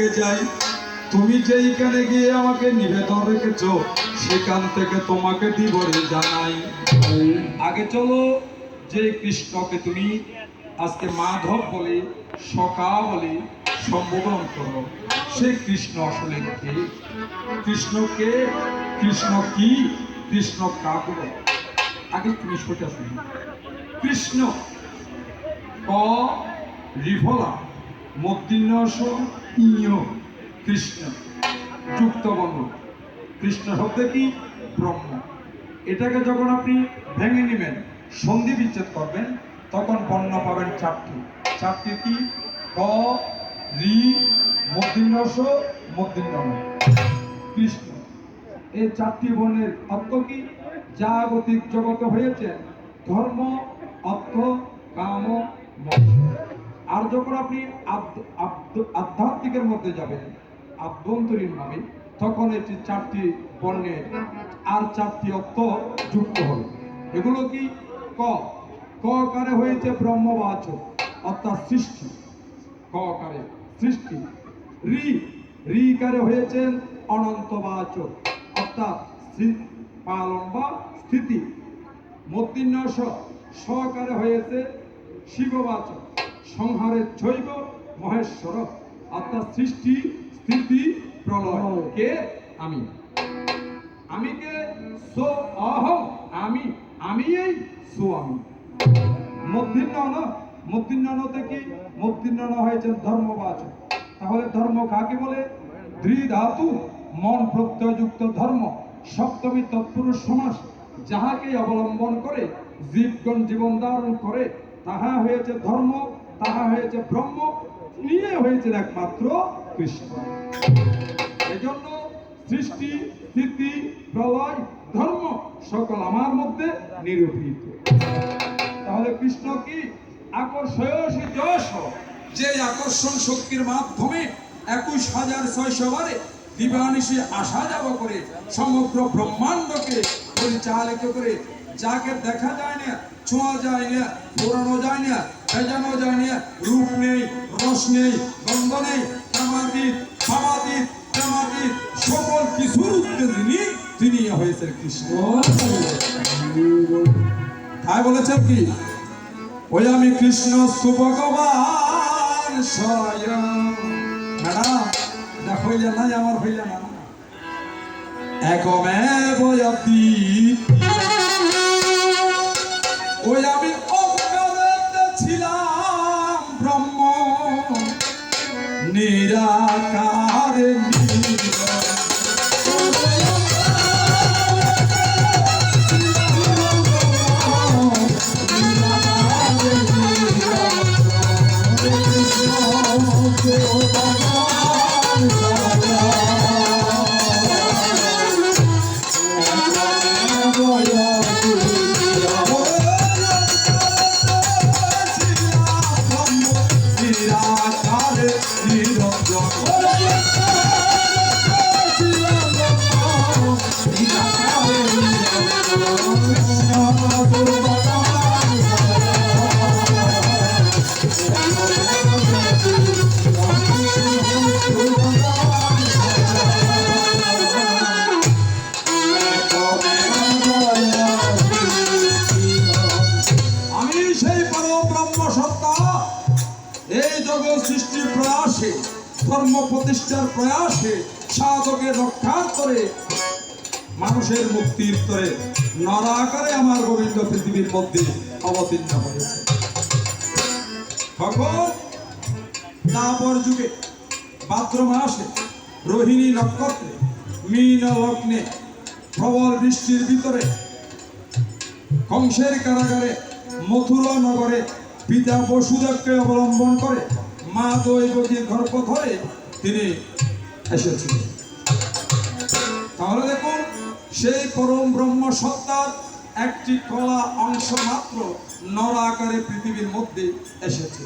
দিকে যাই তুমি যেইখানে গিয়ে আমাকে নিবেদন রেখেছ, সেখান থেকে তোমাকে দিবরে জানাই। আগে চলো, যে কৃষ্ণকে তুমি আজকে মাধব বলে, সখা বলে সম্বোধন করো। সে কৃষ্ণ আসলে কে? কৃষ্ণকে কৃষ্ণ কি? কৃষ্ণ কাকে? আগে তুমি সোজা শুনি। কৃষ্ণ ক রিভলা। মূর্তিন্য ইয় কৃষ্ণ কৃষ্ণ শব্দ কি? ব্রহ্ম। এটাকে যখন আপনি ভেঙে নেবেন, সন্ধি বিচ্ছেদ করবেন, তখন বর্ণ পাবেন চারটি। চারটি কি? ক, রি কৃষ্ণ। এই চারটি বর্ণের অর্থ কি? জাগতিক জগতে হয়েছে ধর্ম, অর্থ, কাম মোক্ষ। আর যখন আপনি আধ্যাত্মিকের মধ্যে যাবেন, আভ্যন্তরীণ ভাবে, তখন এটি চারটি বর্ণের আর চারটি অর্থ যুক্ত হবে। এগুলো কি? ক। ক কারে হয়েছে ব্রহ্মবাচক? অর্থাৎ সৃষ্টি। ক কারে? সৃষ্টি। রি। রি কারে হয়েছেন অনন্তবাচক? অর্থাৎ পালন বা স্থিতি। মূর্তিন্য স সহকারে হয়েছে শিববাচক? সংহারের জৈব মহেশ্বর। অর্থাৎ সৃষ্টি, স্থিতি, প্রলয়। কে? আমি। আমি কে সো অহম আমি। আমি এই সো আমি। মধ্যাহ্ন না মধ্যাহ্নতে কি? মধ্যাহ্ন হয়েছে ধর্মবাচক তাহলে ধর্ম কাকে বলে? ধাতু মন প্রত্যয়যুক্ত ধর্ম। সপ্তমী তৎপুরুষ সমাস যাহাকে অবলম্বন করে, জীবগণ জীবন ধারণ করে তাহা হয়েছে ধর্ম, তাহা হয়েছে ব্রহ্ম, নিয়ে হয়েছে একমাত্র কৃষ্ণ। এজন্য সৃষ্টি, স্থিতি, প্রলয়, ধর্ম সকল আমার মধ্যে নিরূপিত। তাহলে কৃষ্ণ কি? আকর্ষয়সী যে আকর্ষণ শক্তির মাধ্যমে একুশ হাজার ছয়শো বারে দিবানিশে আসা যাওয়া করে সমগ্র ব্রহ্মাণ্ডকে করে? যাকে দেখা যায় না, ছোঁয়া যায় না যায় না, ভেজানো যায় না, রূপ নেই, রস নেই, গন্ধ নেই সকল কিছুর তিনি হয়েছেন কৃষ্ণ। তাই বলেছেন কি? ওই আমি কৃষ্ণ সুভগবান স্বয়ং। ম্যাডাম হইলে আমার হইলে না। একমেব অতীত ওই আমি ছিলাম ব্রহ্ম। নিরাকারে নিরাকারে। প্রয়াসে, ধর্ম প্রতিষ্ঠার প্রয়াসে সাধকের রক্ষার করে মানুষের মুক্তির তরে নরাকারে আমার গোবিন্দ পৃথিবীর মধ্যে অবতীর্ণ হয়েছে। তাপর যুগে ভাদ্র মাসে রোহিণী নক্ষত্রে, মীন লগ্নে প্রবল বৃষ্টির ভিতরে, কংসের কারাগারে, মথুরা নগরে পিতা বসুদেবকে অবলম্বন করে মা দৈবকীর গর্ভ ধরে তিনি এসেছিলেন। তাহলে দেখুন, সেই পরম ব্রহ্ম সত্তার একটি কলা অংশ মাত্র নর আকারে পৃথিবীর মধ্যে এসেছে।